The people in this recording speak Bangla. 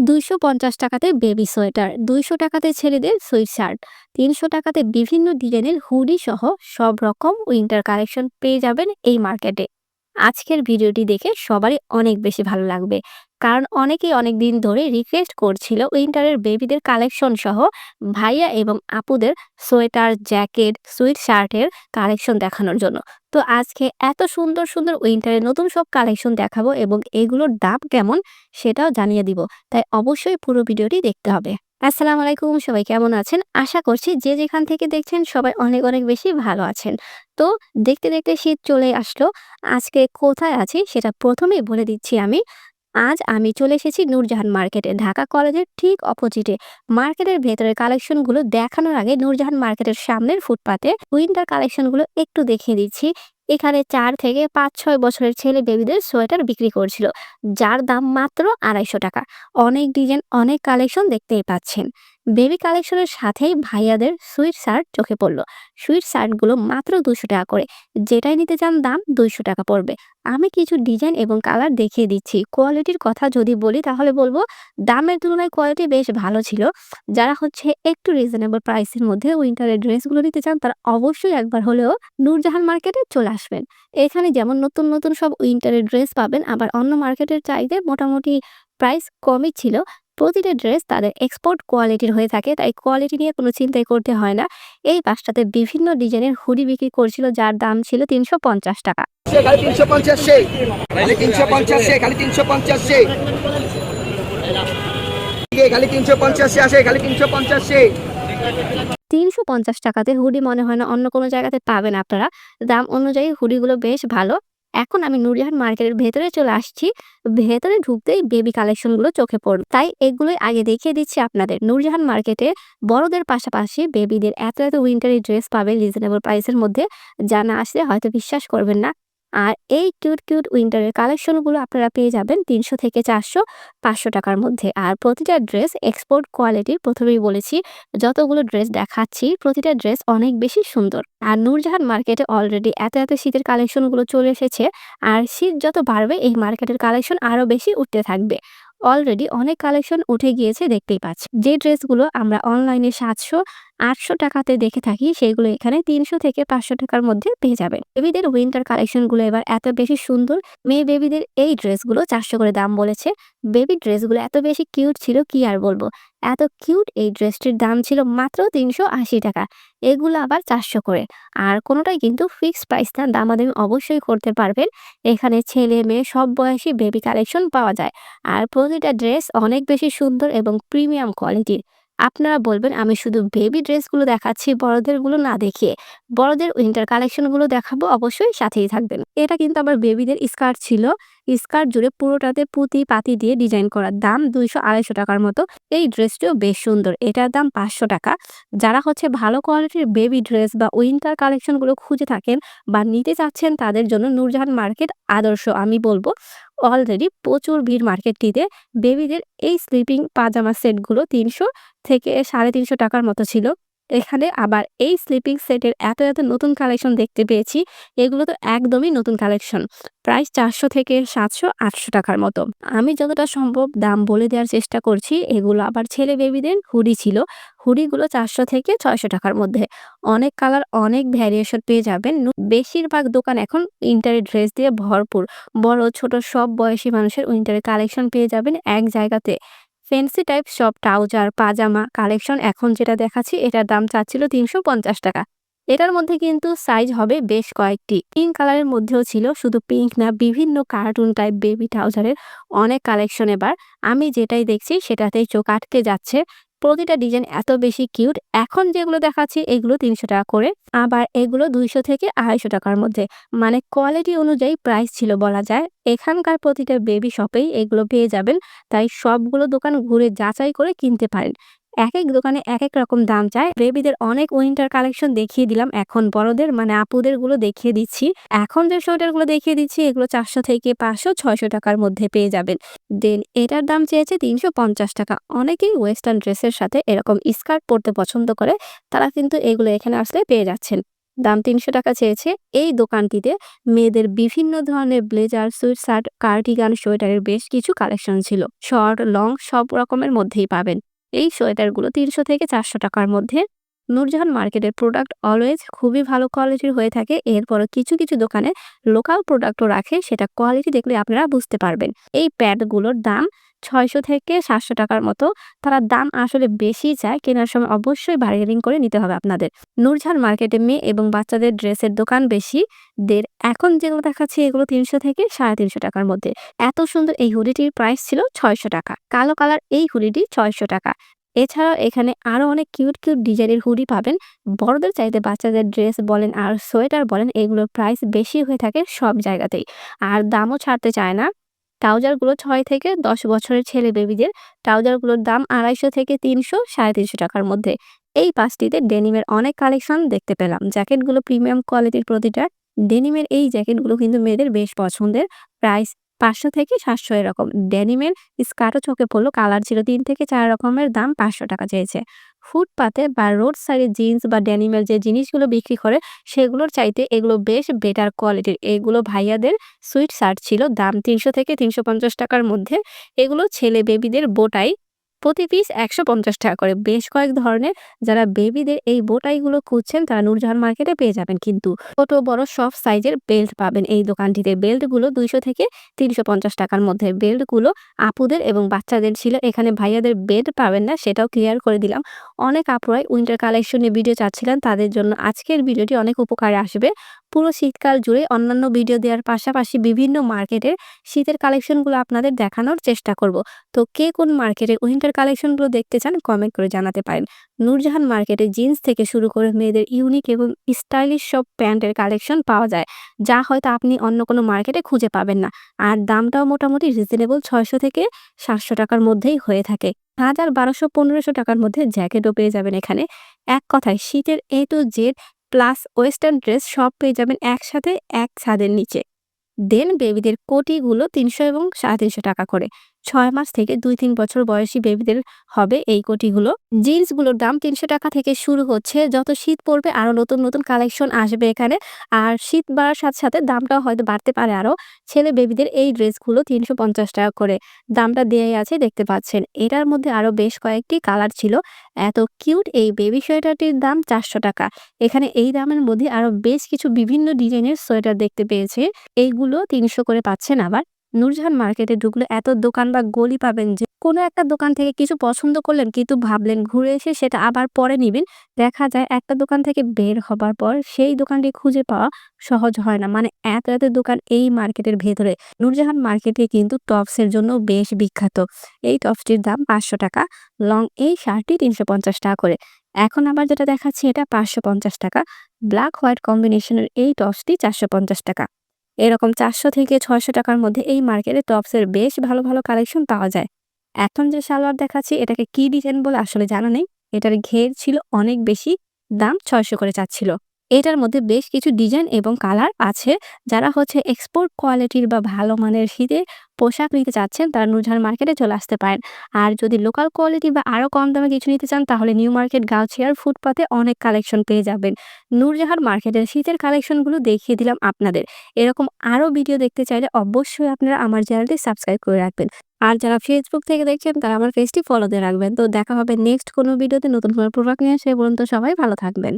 দুইশো পঞ্চাশ টাকাতে বেবি সোয়েটার, দুইশো টাকাতে ছেলেদের সুইট শার্ট, তিনশো টাকাতে বিভিন্ন ডিজাইনের হুডি সহ সব রকম উইন্টার কালেকশন পেয়ে যাবেন এই মার্কেটে। আজকের ভিডিওটি দেখে সবারই অনেক বেশি ভালো লাগবে। কারণ অনেকেই অনেক দিন ধরে রিকোয়েস্ট করছিল উইন্টারের বেবিদের কালেকশন সহ ভাইয়া এবং আপুদের সোয়েটার জ্যাকেট সুইট শার্টের কালেকশন দেখানোর জন্য। তো আজকে এত সুন্দর সুন্দর উইন্টারের নতুন সব কালেকশন দেখাবো এবং এগুলোর দাম কেমন সেটাও জানিয়ে দিব। তাই অবশ্যই পুরো ভিডিওটি দেখতে হবে। আসসালামু আলাইকুম, সবাই কেমন আছেন? আশা করছি যে যেখান থেকে দেখছেন সবাই অনেক অনেক বেশি ভালো আছেন। তো দেখতে দেখতে শীত চলে আসলো। আজকে কোথায় আছি সেটা প্রথমেই বলে দিচ্ছি আমি। আজ আমি চলে এসেছি নূরজাহান মার্কেটে। ঢাকা কলেজের ঠিক অপোজিটে। মার্কেটের ভেতরের কালেকশনগুলো দেখানোর আগে নূরজাহান মার্কেটের সামনের ফুটপাতে উইন্টার কালেকশনগুলো একটু দেখিয়ে দিচ্ছি। এখানে চার থেকে পাঁচ, ছয় বছরের ছেলে বেবিদের সোয়েটার বিক্রি করছিল, যার দাম মাত্র আড়াইশো টাকা। অনেক ডিজাইন, অনেক কালেকশন দেখতেই পাচ্ছেন। বেবি কালেকশনের সাথেই ভাইয়াদের সুইট শার্ট চোখে পড়ল। সুইট শার্টগুলো মাত্র দুশো টাকা করে। যেটাই নিতে চান দাম দুইশো টাকা পড়বে। আমি কিছু ডিজাইন এবং কালার দেখিয়ে দিচ্ছি। কোয়ালিটির কথা যদি বলি, তাহলে বলব দামের তুলনায় কোয়ালিটি বেশ ভালো ছিল। যারা হচ্ছে একটু রিজনেবল প্রাইসের মধ্যে উইন্টারের ড্রেসগুলো নিতে চান, তারা অবশ্যই একবার হলেও নূরজাহান মার্কেটে চলে আসবেন। এখানে যেমন নতুন নতুন সব উইন্টারের ড্রেস পাবেন, আবার অন্য মার্কেটের চাইতে মোটামুটি প্রাইস কমই ছিল। প্রতিটা ড্রেস তাদের এক্সপোর্ট কোয়ালিটির হয়ে থাকে তাই কোয়ালিটি নিয়ে কোনো চিন্তাই করতে হয় না। এই পাশটাতে বিভিন্ন ডিজাইনের হুডি বিক্রি করছিল যার দাম ছিল তিনশো পঞ্চাশ টাকা। তিনশো পঞ্চাশ তিনশো পঞ্চাশ খালি তিনশো পঞ্চাশ খালি তিনশো পঞ্চাশ আসে খালি তিনশো পঞ্চাশ তিনশো পঞ্চাশ টাকাতে হুডি মনে হয় না অন্য কোনো জায়গাতে পাবেন আপনারা। দাম অনুযায়ী হুডিগুলো বেশ ভালো। এখন আমি নুরিয়ান মার্কেটের ভেতরে চলে আসছি। ভেতরে ঢুকতেই বেবি কালেকশনগুলো চোখে পড়বে। তাই এগুলোই আগে দেখিয়ে দিচ্ছি আপনাদের। নূরজাহান মার্কেটে বড়দের পাশাপাশি বেবিদের এত এত উইন্টারের ড্রেস পাবে রিজনেবল প্রাইসের মধ্যে। জানা আসলে হয়তো বিশ্বাস করবেন না। আর এই কিউট কিউট উইন্টারের কালেকশনগুলো আপনারা পেয়ে যাবেন তিনশো থেকে চারশো, পাঁচশো টাকার মধ্যে। আর প্রতিটা ড্রেস এক্সপোর্ট কোয়ালিটির প্রথমেই বলেছি, যতগুলো ড্রেস দেখাচ্ছি প্রতিটা ড্রেস অনেক বেশি সুন্দর। আর নূরজাহান মার্কেটে অলরেডি এত এত শীতের কালেকশনগুলো চলে এসেছে, আর শীত যত বাড়বে এই মার্কেটের কালেকশন আরও বেশি উঠতে থাকবে। অলরেডি অনেক কালেকশন উঠে গিয়েছে, দেখতেই পাচ্ছি যে ড্রেসগুলো আমরা অনলাইনে সাতশো আটশো টাকাতে দেখে থাকি সেগুলো এখানে তিনশো থেকে পাঁচশো টাকার মধ্যে পেয়ে যাবেন। বেবিদের উইন্টার কালেকশনগুলো এবার এত বেশি সুন্দর, মেয়ে বেবিদের এই ড্রেসগুলো চারশো করে দাম বলেছে। বেবি ড্রেসগুলো এত বেশি কিউট ছিল, কি আর বলব? এত কিউট এই ড্রেসটির দাম ছিল মাত্র তিনশো আশি টাকা, এগুলো আবার চারশো করে। আর কোনোটাই কিন্তু ফিক্সড প্রাইস না, দামাদামি অবশ্যই করতে পারবেন। এখানে ছেলে মেয়ে সব বয়সী বেবি কালেকশন পাওয়া যায়। আর প্রতিটা ড্রেস অনেক বেশি সুন্দর এবং প্রিমিয়াম কোয়ালিটির আপনারা বলবেন, আমি শুধু বেবি ড্রেসগুলো দেখাচ্ছি, বড়দেরগুলো না দেখিয়ে। বড়দের উইন্টার কালেকশনগুলো দেখাবো, অবশ্যই সাথেই থাকবেন। এটা কিন্তু আবার বেবিদের স্কার্ট ছিল। স্কার্ট জুড়ে পুরোটাতে পুঁতি, পাতি দিয়ে ডিজাইন করা দাম দুইশো আড়াইশো টাকার মতো। এই ড্রেসটিও বেশ সুন্দর। এটার দাম পাঁচশো টাকা। যারা হচ্ছে ভালো কোয়ালিটির বেবি ড্রেস বা উইন্টার কালেকশনগুলো খুঁজে থাকেন বা নিতে চাচ্ছেন, তাদের জন্য নূরজাহান মার্কেট আদর্শ। আমি বলব অলরেডি প্রচুর ভিড় মার্কেটটিতে। বেবিদের এই স্লিপিং পাজামা সেটগুলো তিনশো থেকে সাড়ে তিনশো টাকার মতো ছিল। এখানে আবার এই স্লিপিং সেটের এত এত নতুন কালেকশন দেখতে পেয়েছি। এগুলো তো একদমই নতুন কালেকশন প্রাইস চারশো থেকে সাতশো, আটশো টাকার মতো। আমি যতটা সম্ভব দাম বলে দেওয়ার চেষ্টা করছি। এগুলো আবার ছেলে বেবিদের হুডি ছিল। হুডিগুলো চারশো থেকে ছয়শো টাকার মধ্যে। অনেক কালার অনেক ভ্যারিয়েশন পেয়ে যাবেন। বেশিরভাগ দোকান এখন উইন্টারের ড্রেস দিয়ে ভরপুর। বড়, ছোট সব বয়সী মানুষের উইন্টারের কালেকশন পেয়ে যাবেন এক জায়গাতে। ফ্যান্সি টাইপ সব ট্রাউজার পাজামা কালেকশন এখন যেটা দেখাচ্ছি, এটার দাম চাচ্ছিল তিনশো পঞ্চাশ টাকা। এটার মধ্যে কিন্তু সাইজ হবে বেশ কয়েকটি। পিঙ্ক কালারের মধ্যেও ছিল, শুধু পিঙ্ক না, বিভিন্ন কার্টুন টাইপ বেবি ট্রাউজারের অনেক কালেকশন এবার। আমি যেটাই দেখছি, সেটাতেই চোখ আটকে যাচ্ছে। প্রতিটা ডিজাইন এত বেশি কিউট, এখন যেগুলো দেখাচ্ছি এগুলো তিনশো টাকা করে, আবার এগুলো দুইশো থেকে আড়াইশো টাকার মধ্যে। মানে কোয়ালিটি অনুযায়ী প্রাইস ছিল বলা যায়। এখানকার প্রতিটা বেবি শপেই এগুলো পেয়ে যাবেন, তাই সবগুলো দোকান ঘুরে যাচাই করে কিনতে পারেন। এক এক দোকানে এক এক রকম দাম চায়। বেবিদের অনেক উইন্টার কালেকশন দেখিয়ে দিলাম এখন বড়দের মানে আপুদেরগুলো দেখিয়ে দিচ্ছি। এখন যে সোয়েটারগুলো দেখিয়ে দিচ্ছি, এগুলো চারশো থেকে পাঁচশো, ছয়শো টাকার মধ্যে পেয়ে যাবেন। দেন এটার দাম চেয়েছে তিনশো পঞ্চাশ টাকা। অনেকেই ওয়েস্টার্ন ড্রেসের সাথে এরকম স্কার্ট পরতে পছন্দ করে, তারা কিন্তু এগুলো এখানে আসলে পেয়ে যাচ্ছেন। দাম তিনশো টাকা চেয়েছে এই দোকানটিতে। মেয়েদের বিভিন্ন ধরনের ব্লেজার, সুইট শার্ট, কার্ডিগান, সোয়েটারের বেশ কিছু কালেকশন ছিল। শর্ট, লং, সব রকমের মধ্যেই পাবেন। এই সোয়েটারগুলো তিনশো থেকে চারশো টাকার মধ্যে নূরজাহান মার্কেটের প্রোডাক্ট অলওয়েজ খুবই ভালো কোয়ালিটির হয়ে থাকে। এরপরও কিছু কিছু দোকানে লোকাল প্রোডাক্টও রাখে, সেটা কোয়ালিটি দেখলে আপনারা বুঝতে পারবেন। এই প্যাডগুলোর দাম ছয়শো থেকে সাতশো টাকার মতো। তারা দাম আসলে বেশি চায়, কেনার সময় অবশ্যই বার্গেনিং করে নিতে হবে আপনাদের। নূরজাহান মার্কেটে মেয়ে এবং বাচ্চাদের ড্রেসের দোকান বেশি। দের এখন যেগুলো দেখাচ্ছি, এগুলো তিনশো থেকে সাড়ে তিনশো টাকার মধ্যে। এত সুন্দর এই হুডিটির প্রাইস ছিল ছয়শো টাকা। কালো কালার এই হুডিটি ছয়শো টাকা। এছাড়াও এখানে আরও অনেক কিউট কিউট ডিজাইনের হুডি পাবেন। বড়দের চাইতে বাচ্চাদের ড্রেস বলেন আর সোয়েটার বলেন, এগুলোর প্রাইস বেশি হয়ে থাকে সব জায়গাতেই। আর দামও ছাড়তে চায় না। ট্রাউজারগুলো ছয় থেকে দশ বছরের ছেলে বেবিদের ট্রাউজারগুলোর দাম আড়াইশো থেকে তিনশো, সাড়ে তিনশো টাকার মধ্যে। এই পাঁচটিতে ডেনিমের অনেক কালেকশন দেখতে পেলাম। জ্যাকেটগুলো প্রিমিয়াম কোয়ালিটির প্রতিটা। ডেনিমের এই জ্যাকেটগুলো কিন্তু মেয়েদের বেশ পছন্দের। প্রাইস পাঁচশো থেকে সাতশো এরকম। ডেনিমের স্কার্টও চোখে পড়ল, কালার ছিল তিন থেকে চার রকমের দাম পাঁচশো টাকা চেয়েছে। ফুটপাতে বা রোড সাইডে জিন্স বা ডেনিমের যে জিনিসগুলো বিক্রি করে, সেগুলোর চাইতে এগুলো বেশ বেটার কোয়ালিটির। এগুলো ভাইয়াদের সুইট শার্ট ছিল, দাম তিনশো থেকে তিনশো পঞ্চাশ টাকার মধ্যে। এগুলো ছেলে বেবিদের বোটাই প্রতি পিস একশো পঞ্চাশ টাকা করে। বেশ কয়েক ধরনের যারা বেবিদের এই বোটাইগুলো খুঁজছেন, তারা নূরজাহান মার্কেটে পেয়ে যাবেন। কিন্তু ছোট, বড়, সব সাইজের বেল্ট পাবেন এই দোকানটিতে। বেল্টগুলো দুইশো থেকে তিনশো পঞ্চাশ টাকার মধ্যে। বেল্টগুলো আপুদের এবং বাচ্চাদের ছিল। এখানে ভাইয়াদের বেল্ট পাবেন না, সেটাও ক্লিয়ার করে দিলাম। অনেক আপুরাই উইন্টার কালেকশনে ভিডিও চাচ্ছিলেন। তাদের জন্য আজকের ভিডিওটি অনেক উপকারে আসবে। পুরো শীতকাল জুড়ে অন্যান্য ভিডিও দেওয়ার পাশাপাশি বিভিন্ন মার্কেটের শীতের কালেকশনগুলো আপনাদের দেখানোর চেষ্টা করব। তো কে কোন মার্কেটের উইন্টার কালেকশনগুলো দেখতে চান কমেন্ট করে জানাতে পারেন। নূরজাহান মার্কেটে জিন্স থেকে শুরু করে মেয়েদের ইউনিক এবং স্টাইলিশ সব প্যান্টের কালেকশন পাওয়া যায়, যা হয়তো আপনি অন্য কোনো মার্কেটে খুঁজে পাবেন না। আর দামটাও মোটামুটি রিজনেবল ছয়শো থেকে সাতশো টাকার মধ্যেই হয়ে থাকে। হাজার বারোশো পনেরোশো টাকার মধ্যে জ্যাকেটও পেয়ে যাবেন এখানে। এক কথায়, শীতের A to Z plus western dress সব পেয়ে যাবেন একসাথে এক ছাদের নিচে। দেন বেবিদের কোটিগুলো তিনশো এবং সাড়ে তিনশো টাকা করে। ছয় মাস থেকে দুই তিন বছর বয়সী বেবিদের হবে এই কোটিগুলো। জিন্সগুলোর দাম তিনশো টাকা থেকে শুরু হচ্ছে। যত শীত পড়বে আরও নতুন নতুন কালেকশন আসবে এখানে। আর শীত বাড়ার সাথে সাথে দামটাও হয়তো বাড়তে পারে আরও ছেলে বেবিদের এই ড্রেসগুলো তিনশো পঞ্চাশ টাকা করে দামটা দেয়াই আছে, দেখতে পাচ্ছেন। এটার মধ্যে আরও বেশ কয়েকটি কালার ছিল। এত কিউট এই বেবি সোয়েটারটির দাম চারশো টাকা। এখানে এই দামের মধ্যে আরও বেশ কিছু বিভিন্ন ডিজাইনের সোয়েটার দেখতে পেয়েছে। এইগুলো তিনশো করে পাচ্ছেন আবার। নূরজাহান মার্কেটে ঢুকলে, এত দোকান বা গলি পাবেন যে কোনো একটা দোকান থেকে কিছু পছন্দ করলেন কিন্তু ভাবলেন ঘুরে এসে সেটা আবার পরে নিবেন। দেখা যায় একটা দোকান থেকে বের হবার পর সেই দোকানটি খুঁজে পাওয়া সহজ হয় না। মানে এত এত দোকান এই মার্কেটের ভেতরে। নূরজাহান মার্কেটে কিন্তু টপসের জন্য বেশ বিখ্যাত। এই টপসটির দাম পাঁচশো টাকা, লং এই শার্টটি তিনশো পঞ্চাশ টাকা করে। এখন আবার যেটা দেখাচ্ছি এটা পাঁচশো পঞ্চাশ টাকা। ব্ল্যাক হোয়াইট কম্বিনেশনের এই টপসটি চারশো পঞ্চাশ টাকা। এরকম চারশো থেকে ছয়শো টাকার মধ্যে এই মার্কেটে টপসের বেশ ভালো ভালো কালেকশন পাওয়া যায়। এখন যে সালোয়ার দেখাচ্ছি, এটাকে কি ডিজাইন বলে আসলে জানা নেই। এটার ঘের ছিল অনেক বেশি, দাম ছয়শো করে চাচ্ছিল। এটার মধ্যে বেশ কিছু ডিজাইন এবং কালার আছে। যারা হচ্ছে এক্সপোর্ট কোয়ালিটির বা ভালো মানের শীতে পোশাক নিতে চাচ্ছেন, তারা নূরজাহান মার্কেটে চলে আসতে পারেন। আর যদি লোকাল কোয়ালিটি বা আরও কম দামে কিছু নিতে চান, তাহলে নিউ মার্কেট গাউছিয়ার ফুটপাতে অনেক কালেকশন পেয়ে যাবেন। নূরজাহান মার্কেটের শীতের কালেকশনগুলো দেখিয়ে দিলাম আপনাদের। এরকম আরও ভিডিও দেখতে চাইলে অবশ্যই আপনারা আমার চ্যানেলটি সাবস্ক্রাইব করে রাখবেন। আর যারা ফেসবুক থেকে দেখছেন, তারা আমার পেজটি ফলো দিয়ে রাখবেন। তো দেখা হবে নেক্সট কোনো ভিডিওতে নতুন কোনো প্রোডাক্ট নিয়ে সে পর্যন্ত সবাই ভালো থাকবেন।